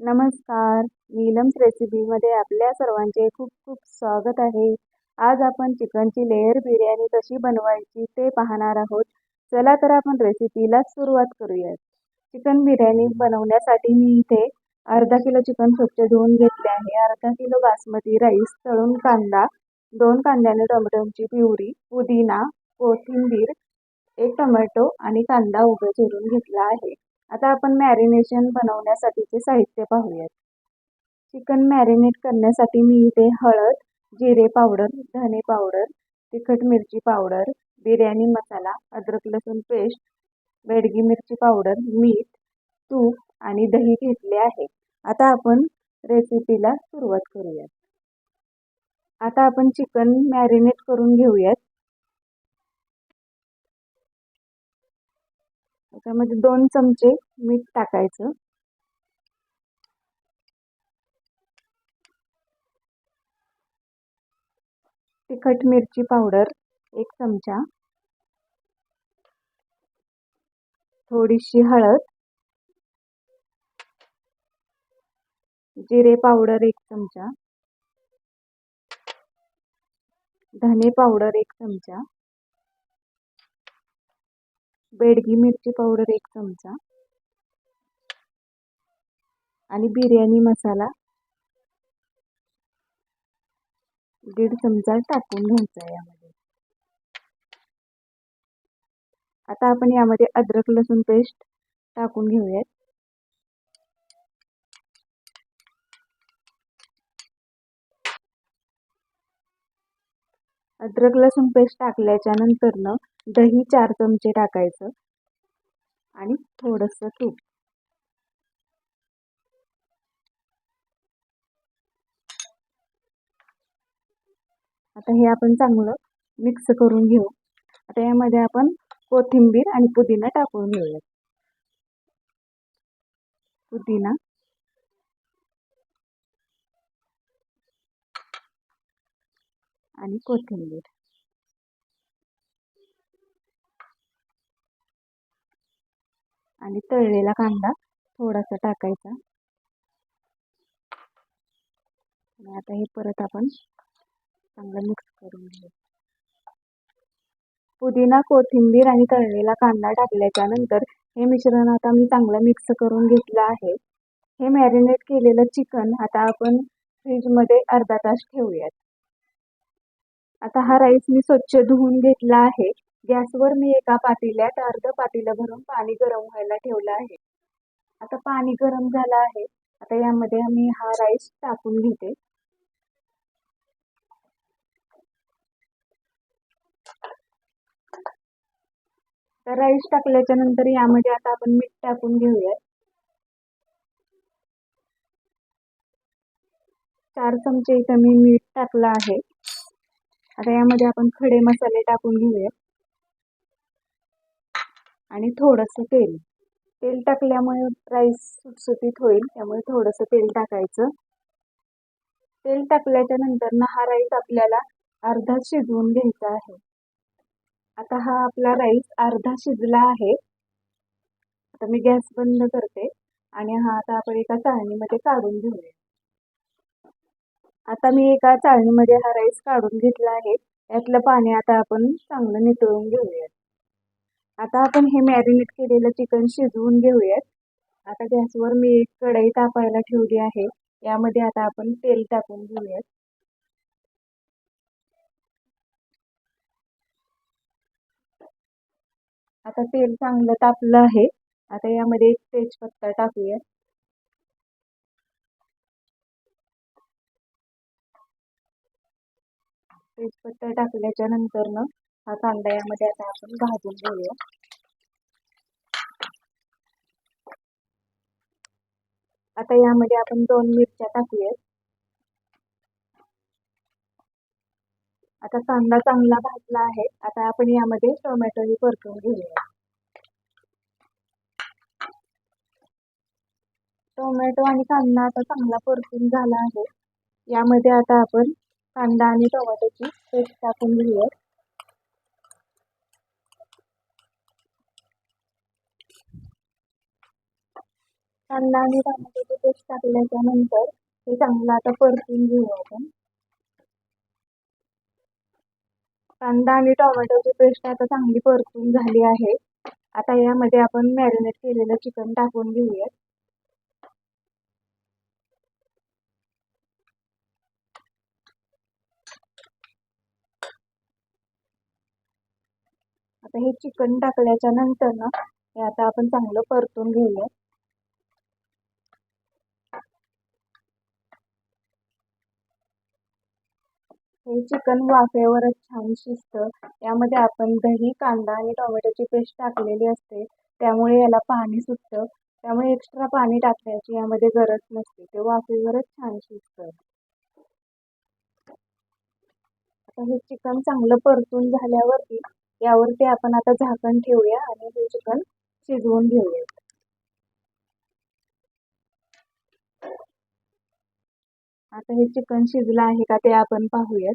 नमस्कार. नीलम्स रेसिपीमध्ये आपल्या सर्वांचे खूप खूप स्वागत आहे. आज आपण चिकनची लेअर बिर्याणी कशी बनवायची ते पाहणार आहोत. चला तर आपण रेसिपीला सुरुवात करूयात. चिकन बिर्याणी बनवण्यासाठी मी इथे अर्धा किलो चिकन स्वच्छ धुवून घेतले आहे. अर्धा किलो बासमती राईस तळून कांदा दोन कांद्याने टोमॅटोची पिवरी पुदिना कोथिंबीर एक टोमॅटो आणि कांदा उभं चिरून घेतला आहे. आता आपण मॅरिनेशन बनवण्यासाठीचे साहित्य पाहूयात. चिकन मॅरिनेट करण्यासाठी मी इथे हळद जिरे पावडर धने पावडर तिखट मिरची पावडर बिर्याणी मसाला अद्रक लसूण पेस्ट बेडगी मिरची पावडर मीठ तूप आणि दही घेतले आहे. आता आपण रेसिपीला सुरुवात करूयात. आता आपण चिकन मॅरिनेट करून घेऊयात. त्याच्यामध्ये म्हणजे दोन चमचे मीठ टाकायचं. तिखट मिरची पावडर एक चमचा. थोडीशी हळद. जिरे पावडर एक चमचा. धने पावडर एक चमचा. बेडगी मिरची पावडर एक चमचा. आणि बिर्याणी मसाला दीड चमचा टाकून घ्यायचा यामध्ये. आता आपण यामध्ये अद्रक लसूण पेस्ट टाकून घेऊयात. अद्रक लसूण पेस्ट टाकल्याच्या नंतरनं दही चार चमचे टाकायचं आणि थोडंसं तूप. आता हे आपण चांगलं मिक्स करून घेऊ. आता यामध्ये आपण कोथिंबीर आणि पुदिना टाकून घेऊयात. पुदिना आणि कोथिंबीर. आणि तळलेला कांदा थोडासा टाकायचा. आणि आता हे परत आपण चांगलं मिक्स करून घेऊ. पुदिना कोथिंबीर आणि तळलेला कांदा टाकल्याच्या नंतर हे मिश्रण आता मी चांगलं मिक्स करून घेतलं आहे. हे मॅरिनेट केलेलं चिकन आता आपण फ्रीजमध्ये अर्धा तास ठेवूयात. आता हा राईस मी स्वच्छ धुवून घेतला आहे. गॅसवर मी एका पातेल्यात अर्ध पातेलं भरून पाणी गरम व्हायला ठेवलं आहे. आता पाणी गरम झालं आहे. आता यामध्ये मी हा राईस टाकून घेते. तर राईस टाकल्याच्या नंतर यामध्ये आता आपण मीठ टाकून घेऊयात. चार चमचे इथं मी मीठ टाकलं आहे. आता यामध्ये आपण खडे मसाले टाकून घेऊयात. आणि थोडंसं तेल. तेल टाकल्यामुळे राईस सुटसुटीत होईल त्यामुळे थोडंसं तेल टाकायचं. तेल टाकल्याच्या नंतर ना हा राईस आपल्याला अर्धा शिजवून घ्यायचा आहे. आता हा आपला राईस अर्धा शिजला आहे. आता मी गॅस बंद करते आणि हा आता आपण एका चाळणीमध्ये काढून घेऊया. आता मी एका चाळणीमध्ये हा राईस काढून घेतला आहे. यातलं पाणी आता आपण चांगलं नितळून घेऊयात. आता आपण हे मॅरिनेट केलेलं चिकन शिजवून घेऊयात. आता गॅसवर मी एक कढई तापायला ठेवली आहे. यामध्ये आता आपण तेल टाकून घेऊयात. आता तेल चांगलं तापलं आहे. आता यामध्ये एक तेजपत्ता टाकूया तेजपत्ता टाकल्याच्या नंतर ना हा कांदा यामध्ये आता आपण भाजून घेऊया. आता यामध्ये आपण दोन मिरच्या टाकूयात. आता कांदा चांगला भाजला आहे. आता आपण यामध्ये टोमॅटोही परतून घेऊया. टोमॅटो आणि कांदा आता चांगला परतून झाला आहे. यामध्ये आता आपण कांदा आणि टोमॅटोची पेस्ट टाकून घेऊया. कांदा आणि टोमॅटोची पेस्ट टाकल्याच्या नंतर हे चांगलं आता परतून घेऊया आपण. कांदा आणि टोमॅटोची पेस्ट आता चांगली परतून झाली आहे. आता यामध्ये आपण मॅरिनेट केलेलं चिकन टाकून घेऊयात. आता हे चिकन टाकल्याच्या नंतर ना हे आता आपण चांगलं परतून घेऊया. हे चिकन वाफेवरच छान शिजतं. यामध्ये आपण दही कांदा आणि टोमॅटोची पेस्ट टाकलेली असते. त्यामुळे याला पाणी सुटतं. त्यामुळे एक्स्ट्रा पाणी टाकण्याची यामध्ये गरज नसते. ते वाफेवरच छान शिजतं. आता हे चिकन चांगलं परतून झाल्यावरती यावरती आपण आता झाकण ठेवूया आणि हे चिकन शिजवून घेऊया. आता हे चिकन शिजलं आहे का ते आपण पाहूयात.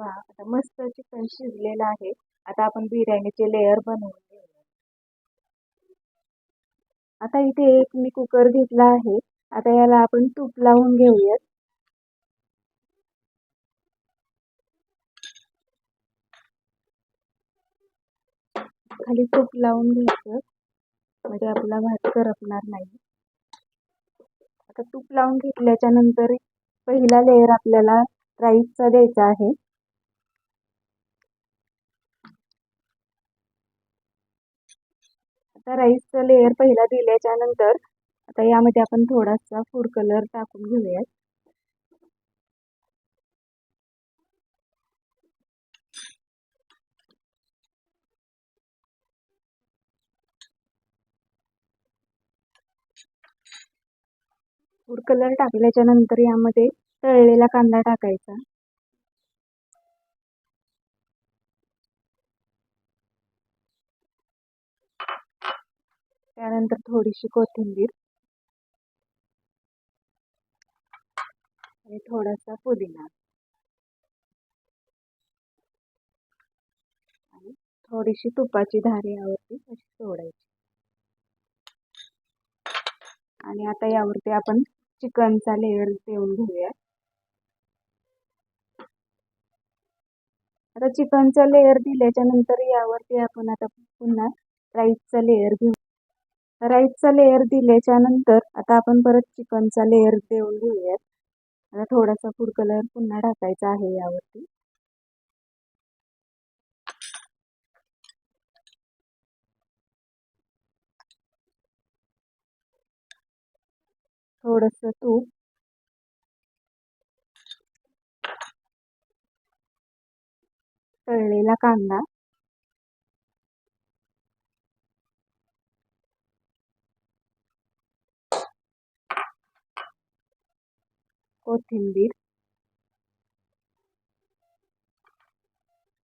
आता मस्त चिकन शिजलेलं आहे. आता आपण बिर्याणीचे लेअर बनवून आता इथे एक मी कुकर घेतला आहे. आता याला आपण तूप लावून घेऊयात. खाली तूप लावून घ्यायचं. म्हणजे आपला भात करपणार नाही. आता तूप लावून घेतल्याच्या नंतर पहिला लेअर आपल्याला राईसचा द्यायचा आहे. आता राईसचा लेअर पहिला दिल्याच्या नंतर आता यामध्ये आपण थोडासा फूड कलर टाकून घेऊयात. फूड कलर टाकल्याच्या नंतर यामध्ये तळलेला कांदा टाकायचा. त्यानंतर थोडीशी कोथिंबीर. आणि थोडासा पुदिना. आणि थोडीशी तुपाची धार यावरती अशी सोडायची. आणि आता यावरती आपण चिकनचा लेअर देऊन घेऊया. आता चिकनचा लेअर दिल्याच्या नंतर यावरती आपण आता पुन्हा राईसचा लेअर घेऊ. राईसचा लेअर दिल्याच्या नंतर आता आपण परत चिकनचा लेअर देऊन घेऊयात. आता थोडासा फूड कलर पुन्हा टाकायचा आहे यावरती. थोडस तूप. तळलेला कांदा. कोथिंबीर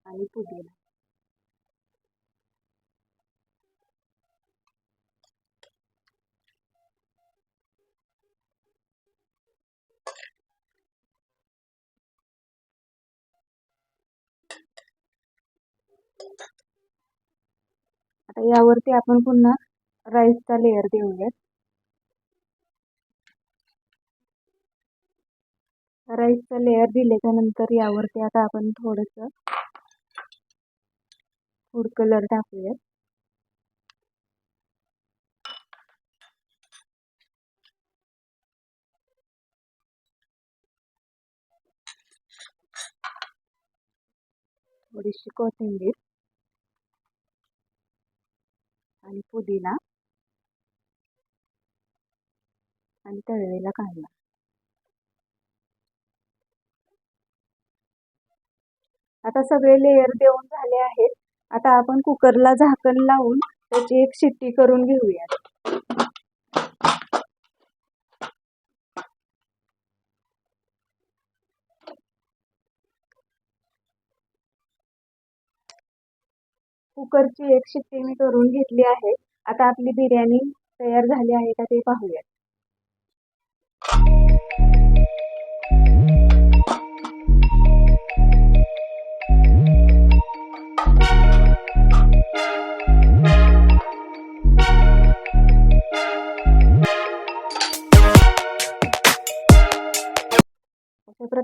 आणि पुदिना. आता यावरती आपण पुन्हा राईसचा लेअर देऊयात. राईसचा लेअर दिल्याच्या नंतर यावरती आता आपण थोडंसं फूड कलर टाकूयात. थोडीशी कोथिंबीर आणि पुदिना आणि तळलेला कांदा. आता सगळे लेयर देऊन झाले आहेत. आता आपण कुकरला झाकण लावून त्याची एक शिट्टी करून घेऊयात. कुकरची एक शिट्टी मी करून घेतली आहे. आता आपली बिर्याणी तयार झाली आहे का ते पाहूयात.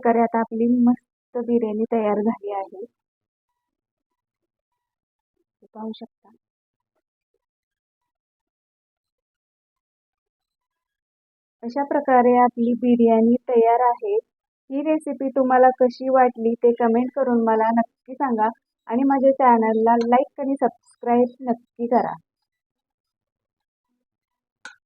प्रकारे आता आपली मस्त बिर्याणी तयार झाली आहे. पाहू शकता. अशा प्रकारे आपली बिर्याणी तयार आहे. ही रेसिपी तुम्हाला कशी वाटली ते कमेंट करून मला नक्की सांगा आणि माझ्या चॅनलला लाईक आणि सबस्क्राईब नक्की करा.